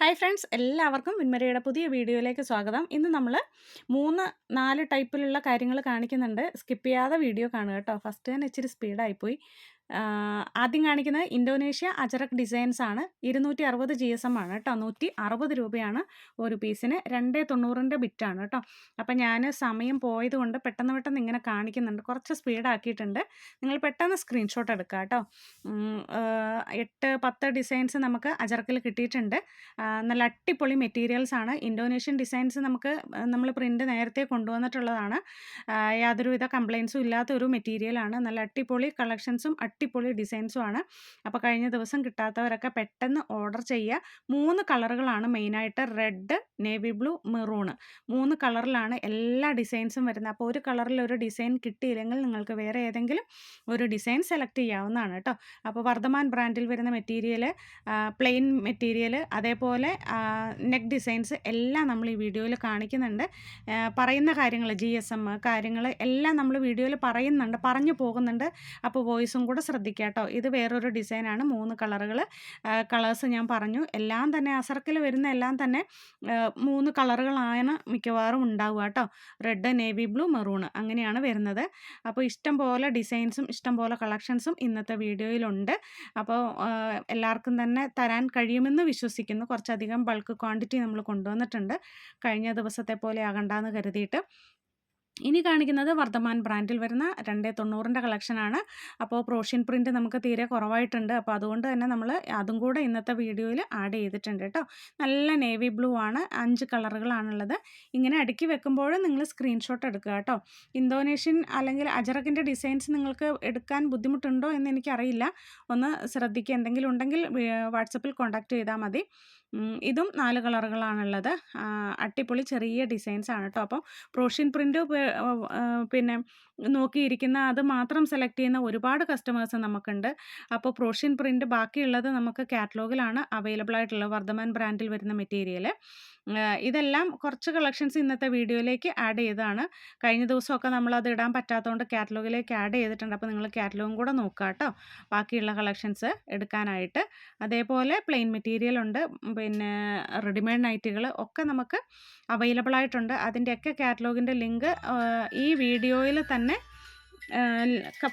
Hi friends എല്ലാവർക്കും വിൻമരയുടെ പുതിയ വീഡിയോയിലേക്ക് സ്വാഗതം. ഇന്ന് നമ്മൾ മൂന്ന് നാല് ടൈപ്പിലുള്ള കാര്യങ്ങൾ കാണിക്കുന്നുണ്ട്. സ്കിപ്പ് ചെയ്യാതെ വീഡിയോ കാണുക കേട്ടോ. ഫസ്റ്റ് തന്നെ ഇച്ചിരി സ്പീഡായിപ്പോയി ആദ്യം കാണിക്കുന്നത് ഇന്തോനേഷ്യ അജറക് ഡിസൈൻസ് ആണ്. ഇരുന്നൂറ്റി അറുപത് ജി എസ് എം ആണ് കേട്ടോ. നൂറ്റി അറുപത് രൂപയാണ് ഒരു പീസിന് രണ്ടേ തൊണ്ണൂറിന്റെ ബിറ്റാണ് കേട്ടോ. അപ്പം ഞാൻ സമയം പോയത് കൊണ്ട് പെട്ടെന്ന് പെട്ടെന്ന് ഇങ്ങനെ കാണിക്കുന്നുണ്ട്. കുറച്ച് സ്പീഡാക്കിയിട്ടുണ്ട് നിങ്ങൾ പെട്ടെന്ന് സ്ക്രീൻഷോട്ട് എടുക്കുക കേട്ടോ. എട്ട് പത്ത് ഡിസൈൻസ് നമുക്ക് അജറക്കിൽ കിട്ടിയിട്ടുണ്ട്. നല്ല അട്ടിപ്പൊളി മെറ്റീരിയൽസ് ആണ്. ഇന്തോനേഷ്യൻ ഡിസൈൻസ് നമുക്ക് നമ്മൾ പ്രിന്റ് നേരത്തെ കൊണ്ടുവന്നിട്ടുള്ളതാണ്. യാതൊരുവിധ കംപ്ലയിൻസും ഇല്ലാത്ത ഒരു മെറ്റീരിയലാണ് നല്ല അട്ടിപ്പൊളി കളക്ഷൻസും അടിപൊളി ഡിസൈൻസും ആണ്. അപ്പോൾ കഴിഞ്ഞ ദിവസം കിട്ടാത്തവരൊക്കെ പെട്ടെന്ന് ഓർഡർ ചെയ്യുക. മൂന്ന് കളറുകളാണ് മെയിനായിട്ട് റെഡ് നേവി ബ്ലൂ മെറൂണ് മൂന്ന് കളറിലാണ് എല്ലാ ഡിസൈൻസും വരുന്നത്. അപ്പോൾ ഒരു കളറിൽ ഒരു ഡിസൈൻ കിട്ടിയില്ലെങ്കിൽ നിങ്ങൾക്ക് വേറെ ഏതെങ്കിലും ഒരു ഡിസൈൻ സെലക്ട് ചെയ്യാവുന്നതാണ് കേട്ടോ. അപ്പോൾ വർദ്ധമാൻ ബ്രാൻഡിൽ വരുന്ന മെറ്റീരിയൽ പ്ലെയിൻ മെറ്റീരിയൽ അതേപോലെ നെക്ക് ഡിസൈൻസ് എല്ലാം നമ്മൾ ഈ വീഡിയോയിൽ കാണിക്കുന്നുണ്ട്. പറയുന്ന കാര്യങ്ങൾ ജി എസ് എം കാര്യങ്ങൾ എല്ലാം നമ്മൾ വീഡിയോയിൽ പറയുന്നുണ്ട് പറഞ്ഞു പോകുന്നുണ്ട്. അപ്പോൾ വോയിസും കൂടെ ശ്രദ്ധിക്കുക കേട്ടോ ഇത് വേറൊരു ഡിസൈനാണ്. മൂന്ന് കളറുകൾ കളേഴ്സ് ഞാൻ പറഞ്ഞു. എല്ലാം തന്നെ അസർക്കിൽ വരുന്ന എല്ലാം തന്നെ ആ, മൂന്ന് കളറുകളാണ് മിക്കവാറും ഉണ്ടാവുക കേട്ടോ. റെഡ് നേവി ബ്ലൂ മെറൂണ് അങ്ങനെയാണ് വരുന്നത്. അപ്പോൾ ഇഷ്ടം പോലെ ഡിസൈൻസും ഇഷ്ടം പോലെ കളക്ഷൻസും ഇന്നത്തെ വീഡിയോയിലുണ്ട്. അപ്പോൾ എല്ലാവർക്കും തന്നെ തരാൻ കഴിയുമെന്ന് വിശ്വസിക്കുന്നു. കുറച്ചധികം ബൾക്ക് ക്വാണ്ടിറ്റി നമ്മൾ കൊണ്ടുവന്നിട്ടുണ്ട്. കഴിഞ്ഞ ദിവസത്തെ പോലെ ആകണ്ടെന്ന് കരുതിയിട്ട്. ഇനി കാണിക്കുന്നത് വർദ്ധമാൻ ബ്രാൻഡിൽ വരുന്ന രണ്ടേ തൊണ്ണൂറിന്റെ കളക്ഷനാണ്. അപ്പോൾ പ്രോഷ്യൻ പ്രിന്റ് നമുക്ക് തീരെ കുറവായിട്ടുണ്ട്. അപ്പോൾ അതുകൊണ്ട് തന്നെ നമ്മൾ അതും കൂടെ ഇന്നത്തെ വീഡിയോയിൽ ആഡ് ചെയ്തിട്ടുണ്ട് കേട്ടോ. നല്ല നേവി ബ്ലൂ ആണ്. അഞ്ച് കളറുകളാണുള്ളത്. ഇങ്ങനെ അടുക്കി വെക്കുമ്പോൾ നിങ്ങൾ സ്ക്രീൻഷോട്ട് എടുക്കുക കേട്ടോ. ഇന്തോനേഷ്യൻ അല്ലെങ്കിൽ അജറക്കിന്റെ ഡിസൈൻസ് നിങ്ങൾക്ക് എടുക്കാൻ ബുദ്ധിമുട്ടുണ്ടോ എന്ന് എനിക്കറിയില്ല. ഒന്ന് ശ്രദ്ധിക്കുക. എന്തെങ്കിലും ഉണ്ടെങ്കിൽ വാട്സപ്പിൽ കോൺടാക്റ്റ് ചെയ്താൽ മതി. ഇതും നാല് കളറുകളാണുള്ളത്. അട്ടിപ്പൊളി ചെറിയ ഡിസൈൻസ് ആണ് കേട്ടോ. അപ്പം പ്രോഷ്യൻ പ്രിന്റ് പിന്നെ നോക്കിയിരിക്കുന്ന അത് മാത്രം സെലക്ട് ചെയ്യുന്ന ഒരുപാട് കസ്റ്റമേഴ്സ് നമുക്കുണ്ട്. അപ്പോൾ പ്രോഷ്യൻ പ്രിന്റ് ബാക്കിയുള്ളത് നമുക്ക് കാറ്റലോഗിലാണ് അവൈലബിൾ ആയിട്ടുള്ളത് വർദ്ധമാൻ ബ്രാൻഡിൽ വരുന്ന മെറ്റീരിയൽ. ഇതെല്ലാം കുറച്ച് കളക്ഷൻസ് ഇന്നത്തെ വീഡിയോയിലേക്ക് ആഡ് ചെയ്തതാണ്. കഴിഞ്ഞ ദിവസമൊക്കെ നമ്മളത് ഇടാൻ പറ്റാത്തതുകൊണ്ട് കാറ്റലോഗിലേക്ക് ആഡ് ചെയ്തിട്ടുണ്ട്. അപ്പോൾ നിങ്ങൾ കാറ്റലോഗും കൂടെ നോക്കുക കേട്ടോ. ബാക്കിയുള്ള കളക്ഷൻസ് എടുക്കാനായിട്ട്. അതേപോലെ പ്ലെയിൻ മെറ്റീരിയൽ ഉണ്ട്. പിന്നെ റെഡിമെയ്ഡ് നൈറ്റികൾ ഒക്കെ നമുക്ക് അവൈലബിൾ ആയിട്ടുണ്ട്. അതിന്റെയൊക്കെ കാറ്റലോഗിന്റെ ലിങ്ക് ഈ വീഡിയോയിൽ തന്നെ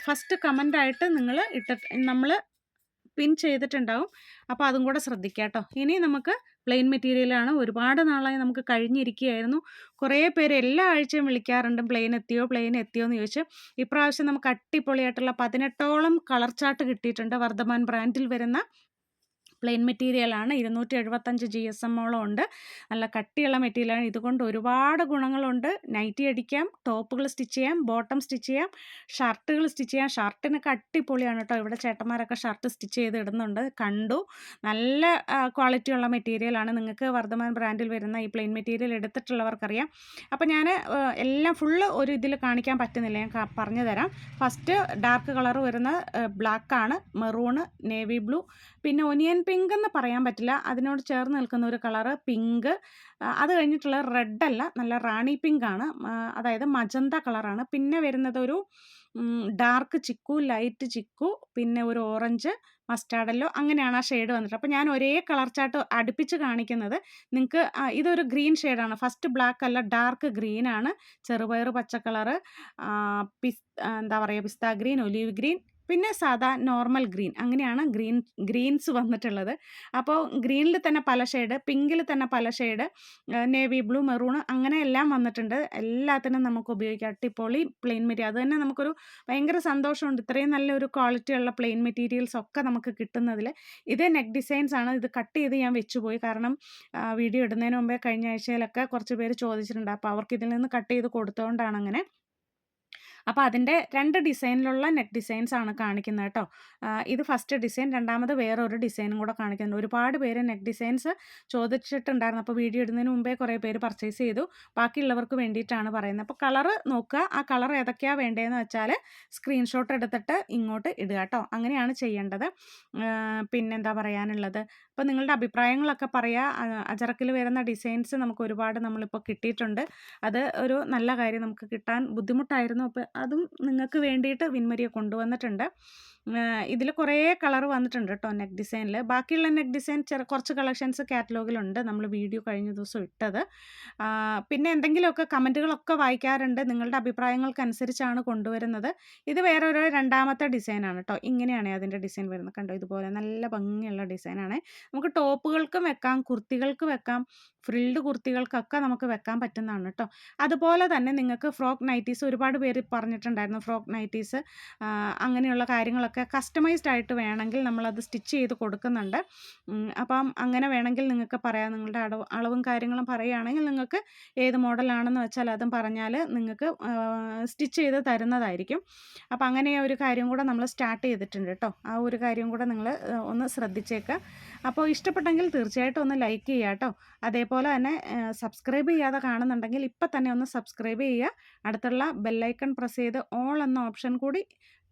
ഫസ്റ്റ് കമന്റ് ആയിട്ട് നിങ്ങൾ ഇട്ടിട്ട് നമ്മൾ പിൻ ചെയ്തിട്ടുണ്ടാവും. അപ്പോൾ അതും കൂടെ ശ്രദ്ധിക്കുക കേട്ടോ ഇനി നമുക്ക് പ്ലെയിൻ മെറ്റീരിയലാണ് ഒരുപാട് നാളായി നമുക്ക് കഴിഞ്ഞിരിക്കുകയായിരുന്നു. കുറേ പേര് എല്ലാ ആഴ്ചയും വിളിക്കാറുണ്ട് പ്ലെയിൻ എത്തിയോ പ്ലെയിൻ എത്തിയോ എന്ന് ചോദിച്ച്. ഇപ്രാവശ്യം നമുക്ക് അടിപൊളിയായിട്ടുള്ള പതിനെട്ടോളം കളർ ചാർട്ട് കിട്ടിയിട്ടുണ്ട് വർദ്ധമാൻ ബ്രാൻഡിൽ വരുന്ന പ്ലെയിൻ മെറ്റീരിയലാണ് ഇരുന്നൂറ്റി എഴുപത്തഞ്ച് ജി എസ് എമ്മോളം ഉണ്ട്. നല്ല കട്ടിയുള്ള മെറ്റീരിയലാണ് ഇതുകൊണ്ട് ഒരുപാട് ഗുണങ്ങളുണ്ട്. നൈറ്റി അടിക്കാം ടോപ്പുകൾ സ്റ്റിച്ച് ചെയ്യാം ബോട്ടം സ്റ്റിച്ച് ചെയ്യാം ഷർട്ടുകൾ സ്റ്റിച്ച് ചെയ്യാം. ഷർട്ടിനൊക്കെ അടിപൊളിയാണ് കേട്ടോ. ഇവിടെ ചേട്ടന്മാരൊക്കെ ഷർട്ട് സ്റ്റിച്ച് ചെയ്ത് ഇടുന്നുണ്ട്. കണ്ടു. നല്ല ക്വാളിറ്റിയുള്ള മെറ്റീരിയലാണ് നിങ്ങൾക്ക് വർദ്ധമാൻ ബ്രാൻഡിൽ വരുന്ന ഈ പ്ലെയിൻ മെറ്റീരിയൽ എടുത്തിട്ടുള്ളവർക്കറിയാം. അപ്പോൾ ഞാൻ എല്ലാം ഫുള്ള് ഒരു ഇതിൽ കാണിക്കാൻ പറ്റുന്നില്ല. ഞാൻ പറഞ്ഞു തരാം ഫസ്റ്റ് ഡാർക്ക് കളർ വരുന്ന ബ്ലാക്കാണ് മെറൂണ് നേവി ബ്ലൂ പിന്നെ ഒനിയൻ പിങ്ക് എന്ന് പറയാൻ പറ്റില്ല. അതിനോട് ചേർന്ന് നിൽക്കുന്ന ഒരു കളറ് പിങ്ക്. അത് കഴിഞ്ഞിട്ടുള്ള റെഡ് അല്ല നല്ല റാണി പിങ്ക് ആണ് അതായത് മജന്ത കളറാണ്. പിന്നെ വരുന്നത് ഒരു ഡാർക്ക് ചിക്കു ലൈറ്റ് ചിക്കു പിന്നെ ഒരു ഓറഞ്ച് മസ്റ്റാർഡല്ലോ അങ്ങനെയാണ് ആ ഷെയ്ഡ് വന്നിട്ട് അപ്പോൾ ഞാൻ ഒരേ കളർ ചാർട്ട് അടുപ്പിച്ച് കാണിക്കുന്നത്. നിങ്ങൾക്ക് ഇതൊരു ഗ്രീൻ ഷെയ്ഡാണ്. ഫസ്റ്റ് ബ്ലാക്ക് അല്ല ഡാർക്ക് ഗ്രീൻ ആണ് ചെറുപയർ പച്ച കളറ് പിസ് എന്താ പറയുക പിസ്ത ഗ്രീൻ ഒലീവ് ഗ്രീൻ പിന്നെ സാധാ നോർമൽ ഗ്രീൻ അങ്ങനെയാണ് ഗ്രീൻ ഗ്രീൻസ് വന്നിട്ടുള്ളത്. അപ്പോൾ ഗ്രീനിൽ തന്നെ പല ഷെയ്ഡ് പിങ്കിൽ തന്നെ പല ഷെയ്ഡ് നേവി ബ്ലൂ മെറൂൺ അങ്ങനെ എല്ലാം വന്നിട്ടുണ്ട്. എല്ലാത്തിനും നമുക്ക് ഉപയോഗിക്കാം. അട്ടിപ്പൊളി പ്ലെയിൻ മെറ്റീരിയൽ. അത് തന്നെ നമുക്കൊരു ഭയങ്കര സന്തോഷമുണ്ട്. ഇത്രയും നല്ലൊരു ക്വാളിറ്റിയുള്ള പ്ലെയിൻ മെറ്റീരിയൽസ് ഒക്കെ നമുക്ക് കിട്ടുന്നതിൽ ഇത് നെക്ക് ഡിസൈൻസ് ആണ് ഇത് കട്ട് ചെയ്ത് ഞാൻ വെച്ചുപോയി. കാരണം വീഡിയോ ഇടുന്നതിന് മുമ്പേ കഴിഞ്ഞ ആഴ്ചയിലൊക്കെ കുറച്ച് പേര് ചോദിച്ചിട്ടുണ്ട്. അപ്പോൾ അവർക്ക് ഇതിൽ നിന്ന് കട്ട് ചെയ്ത് കൊടുത്തുകൊണ്ടാണ് അങ്ങനെ അപ്പോൾ അതിന്റെ രണ്ട് ഡിസൈനിലുള്ള നെക്ക് ഡിസൈൻസ് ആണ് കാണിക്കുന്നത് കേട്ടോ. ഇത് ഫസ്റ്റ് ഡിസൈൻ രണ്ടാമത് ഒരു ഡിസൈനും കൂടെ കാണിക്കുന്നുണ്ട്. ഒരുപാട് പേര് നെക്ക് ഡിസൈൻസ് ചോദിച്ചിട്ടുണ്ടായിരുന്നു. അപ്പോൾ വീഡിയോ ഇടുന്നതിന് മുമ്പേ കുറേ പേര് പർച്ചേസ് ചെയ്തു. ബാക്കിയുള്ളവർക്ക് വേണ്ടിയിട്ടാണ് പറയുന്നത്. അപ്പോൾ കളറ് നോക്കുക. ആ കളർ ഏതൊക്കെയാണ് വേണ്ടതെന്ന് വെച്ചാൽ സ്ക്രീൻഷോട്ട് എടുത്തിട്ട് ഇങ്ങോട്ട് ഇടുക കേട്ടോ. അങ്ങനെയാണ് ചെയ്യേണ്ടത്. പിന്നെന്താ പറയാനുള്ളത്? അപ്പോൾ നിങ്ങളുടെ അഭിപ്രായങ്ങളൊക്കെ പറയുക അജറക്കിൽ വരുന്ന ഡിസൈൻസ് നമുക്ക് ഒരുപാട് നമ്മളിപ്പോൾ കിട്ടിയിട്ടുണ്ട്. അത് ഒരു നല്ല കാര്യം നമുക്ക് കിട്ടാൻ ബുദ്ധിമുട്ടായിരുന്നു. അപ്പോൾ അതും നിങ്ങൾക്ക് വേണ്ടിയിട്ട് വിൻമരിയെ കൊണ്ടുവന്നിട്ടുണ്ട്. ഇതിൽ കുറേ കളർ വന്നിട്ടുണ്ട് കേട്ടോ നെക്ക് ഡിസൈനിൽ ബാക്കിയുള്ള നെക്ക് ഡിസൈൻ ചെറു കുറച്ച് കളക്ഷൻസ് കാറ്റലോഗിലുണ്ട്. നമ്മൾ വീഡിയോ കഴിഞ്ഞ ദിവസം ഇട്ടത്. പിന്നെ എന്തെങ്കിലുമൊക്കെ കമന്റുകളൊക്കെ വായിക്കാറുണ്ട്. നിങ്ങളുടെ അഭിപ്രായങ്ങൾക്കനുസരിച്ചാണ് കൊണ്ടുവരുന്നത്. ഇത് വേറെ ഒരു രണ്ടാമത്തെ ഡിസൈനാണ് കേട്ടോ ഇങ്ങനെയാണ് അതിന്റെ ഡിസൈൻ വരുന്നത്. കണ്ടോ? ഇതുപോലെ നല്ല ഭംഗിയുള്ള ഡിസൈനാണ്. നമുക്ക് ടോപ്പുകൾക്കും വെക്കാം കുർത്തികൾക്ക് വെക്കാം ഫ്രിൽഡ് കുർത്തികൾക്കൊക്കെ നമുക്ക് വെക്കാൻ പറ്റുന്നതാണ് കേട്ടോ അതുപോലെ തന്നെ നിങ്ങൾക്ക് ഫ്രോക്ക് നൈറ്റീസ് ഒരുപാട് പേര് പറഞ്ഞിട്ടുണ്ടായിരുന്നു ഫ്രോക്ക് നൈറ്റീസ് അങ്ങനെയുള്ള കാര്യങ്ങളൊക്കെ കസ്റ്റമൈസ്ഡ് ആയിട്ട് വേണമെങ്കിൽ നമ്മളത് സ്റ്റിച്ച് ചെയ്ത് കൊടുക്കുന്നുണ്ട്. അപ്പം അങ്ങനെ വേണമെങ്കിൽ നിങ്ങൾക്ക് പറയാം നിങ്ങളുടെ അടവ് അളവും കാര്യങ്ങളും പറയുകയാണെങ്കിൽ നിങ്ങൾക്ക് ഏത് മോഡലാണെന്ന് വെച്ചാൽ അതും പറഞ്ഞാൽ നിങ്ങൾക്ക് സ്റ്റിച്ച് ചെയ്ത് തരുന്നതായിരിക്കും. അപ്പം അങ്ങനെ ഒരു കാര്യം കൂടെ നമ്മൾ സ്റ്റാർട്ട് ചെയ്തിട്ടുണ്ട് കേട്ടോ ആ ഒരു കാര്യം കൂടെ നിങ്ങൾ ഒന്ന് ശ്രദ്ധിച്ചേക്കുക അപ്പോൾ ഇഷ്ടപ്പെട്ടെങ്കിൽ തീർച്ചയായിട്ടും ഒന്ന് ലൈക്ക് ചെയ്യുക കേട്ടോ അതേപോലെ തന്നെ സബ്സ്ക്രൈബ് ചെയ്യാതെ കാണുന്നുണ്ടെങ്കിൽ ഇപ്പം തന്നെ ഒന്ന് സബ്സ്ക്രൈബ് ചെയ്യുക അടുത്തുള്ള ബെല്ലൈക്കൺ പ്രസ് ചെയ്ത് ഓൾ എന്ന ഓപ്ഷൻ കൂടി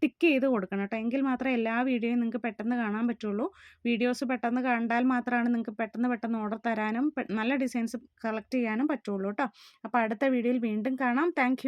ടിക്ക് ചെയ്ത് കൊടുക്കണം കേട്ടോ എങ്കിൽ മാത്രമേ എല്ലാ വീഡിയോയും നിങ്ങൾക്ക് പെട്ടെന്ന് കാണാൻ പറ്റുള്ളൂ. വീഡിയോസ് പെട്ടെന്ന് കണ്ടാൽ മാത്രമാണ് നിങ്ങൾക്ക് പെട്ടെന്ന് പെട്ടെന്ന് ഓർഡർ തരാനും നല്ല ഡിസൈൻസ് കളക്ട് ചെയ്യാനും പറ്റുള്ളൂ കേട്ടോ അപ്പോൾ അടുത്ത വീഡിയോയിൽ വീണ്ടും കാണാം. താങ്ക്